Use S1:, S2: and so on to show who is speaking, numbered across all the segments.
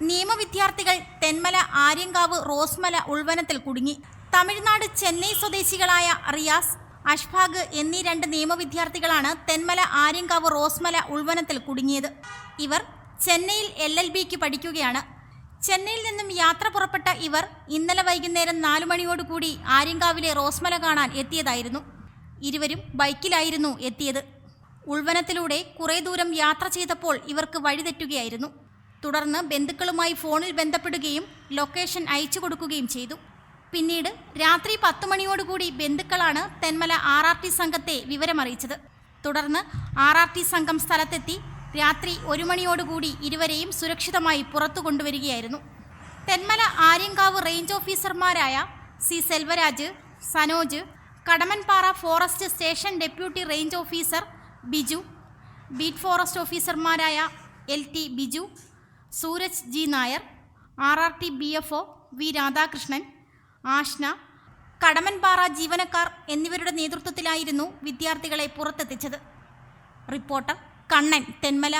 S1: നിയമവിദ്യാർത്ഥികൾ തെന്മല ആര്യങ്കാവ് റോസ്മല ഉൾവനത്തിൽ കുടുങ്ങി. തമിഴ്നാട് ചെന്നൈ സ്വദേശികളായ റിയാസ് അഷ്ഫാഗ് എന്നീ രണ്ട് നിയമവിദ്യാർത്ഥികളാണ് തെന്മല ആര്യങ്കാവ് റോസ്മല ഉൾവനത്തിൽ കുടുങ്ങിയത്. ഇവർ ചെന്നൈയിൽ എൽ എൽ ബിക്ക് പഠിക്കുകയാണ്. ചെന്നൈയിൽ നിന്നും യാത്ര പുറപ്പെട്ട ഇവർ ഇന്നലെ വൈകുന്നേരം നാലു മണിയോടുകൂടി ആര്യങ്കാവിലെ റോസ്മല കാണാൻ എത്തിയതായിരുന്നു. ഇരുവരും ബൈക്കിലായിരുന്നു എത്തിയത്. ഉൾവനത്തിലൂടെ കുറേ ദൂരം യാത്ര ചെയ്തപ്പോൾ ഇവർക്ക് വഴിതെറ്റുകയായിരുന്നു. തുടർന്ന് ബന്ധുക്കളുമായി ഫോണിൽ ബന്ധപ്പെടുകയും ലൊക്കേഷൻ അയച്ചു കൊടുക്കുകയും ചെയ്തു. പിന്നീട് രാത്രി പത്ത് മണിയോടുകൂടി ബന്ധുക്കളാണ് തെന്മല ആർ ആർ ടി സംഘത്തെ വിവരമറിയിച്ചത്. തുടർന്ന് ആർ ആർ ടി സംഘം സ്ഥലത്തെത്തി രാത്രി ഒരു മണിയോടുകൂടി ഇരുവരെയും സുരക്ഷിതമായി പുറത്തു കൊണ്ടുവരികയായിരുന്നു. തെന്മല ആര്യങ്കാവ് റേഞ്ച് ഓഫീസർമാരായ C Selvaraj Sanoj Kadamanpara forest station deputy range officer Biju beat forest ഓഫീസർമാരായ L T Biju Sooraj G Nair R R T B F O V Radhakrishnan Ashna Kadamanpara ജീവനക്കാർ എന്നിവരുടെ നേതൃത്വത്തിലായിരുന്നു വിദ്യാർത്ഥികളെ പുറത്തെത്തിച്ചത്. റിപ്പോർട്ടർ കണ്ണൻ തെന്മല.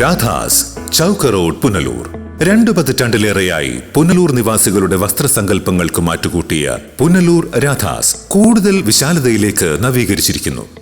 S2: രാധാസ് ചൗക്ക റോഡ് പുനലൂർ. രണ്ടു പതിറ്റാണ്ടിലേറെയായി പുനലൂർ നിവാസികളുടെ വസ്ത്രസങ്കല്പങ്ങൾക്ക് മാറ്റുകൂട്ടിയ പുനലൂർ രാധാസ് കൂടുതൽ വിശാലതയിലേക്ക് നവീകരിച്ചിരിക്കുന്നു.